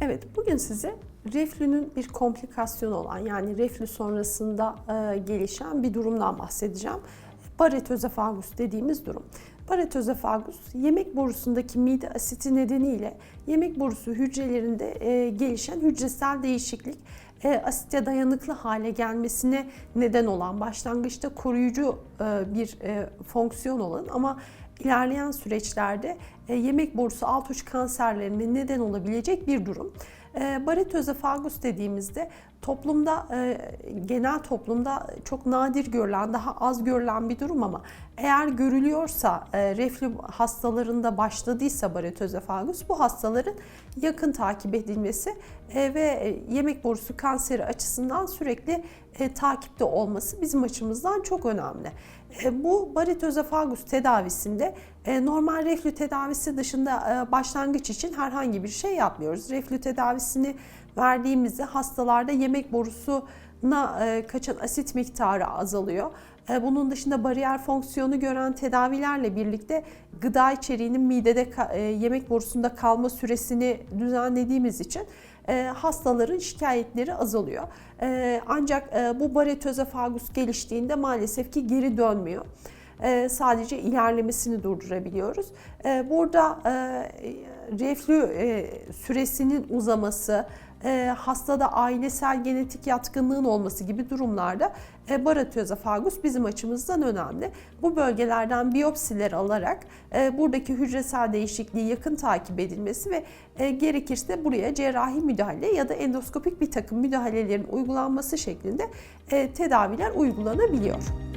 Evet, bugün size reflünün bir komplikasyonu olan yani reflü sonrasında e, gelişen bir durumdan bahsedeceğim. Baretözöfagus dediğimiz durum. Baretözöfagus yemek borusundaki mide asiti nedeniyle yemek borusu hücrelerinde e, gelişen hücresel değişiklik e, asite dayanıklı hale gelmesine neden olan başlangıçta koruyucu e, bir e, fonksiyon olan ama ilerleyen süreçlerde e, yemek borusu alt uç kanserlerine neden olabilecek bir durum. E, Baretözöfagus dediğimizde toplumda e, genel toplumda çok nadir görülen, daha az görülen bir durum ama eğer görülüyorsa e, reflü hastalarında başladıysa baretözöfagus bu hastaların yakın takip edilmesi e, ve yemek borusu kanseri açısından sürekli takipte olması bizim açımızdan çok önemli. E, bu baritözöfagus tedavisinde e, normal reflü tedavisi dışında e, başlangıç için herhangi bir şey yapmıyoruz. Reflü tedavisini verdiğimizde hastalarda yemek borusuna e, kaçan asit miktarı azalıyor. E, Bunun dışında bariyer fonksiyonu gören tedavilerle birlikte gıda içeriğinin midede e, yemek borusunda kalma süresini düzenlediğimiz için hastaların şikayetleri azalıyor. Ancak bu baretözöfagus geliştiğinde maalesef ki geri dönmüyor. Sadece ilerlemesini durdurabiliyoruz. Burada reflü süresinin uzaması, e, hastada ailesel genetik yatkınlığın olması gibi durumlarda e, baratözöfagus bizim açımızdan önemli. Bu bölgelerden biyopsiler alarak e, buradaki hücresel değişikliği yakın takip edilmesi ve e, gerekirse buraya cerrahi müdahale ya da endoskopik bir takım müdahalelerin uygulanması şeklinde e, tedaviler uygulanabiliyor.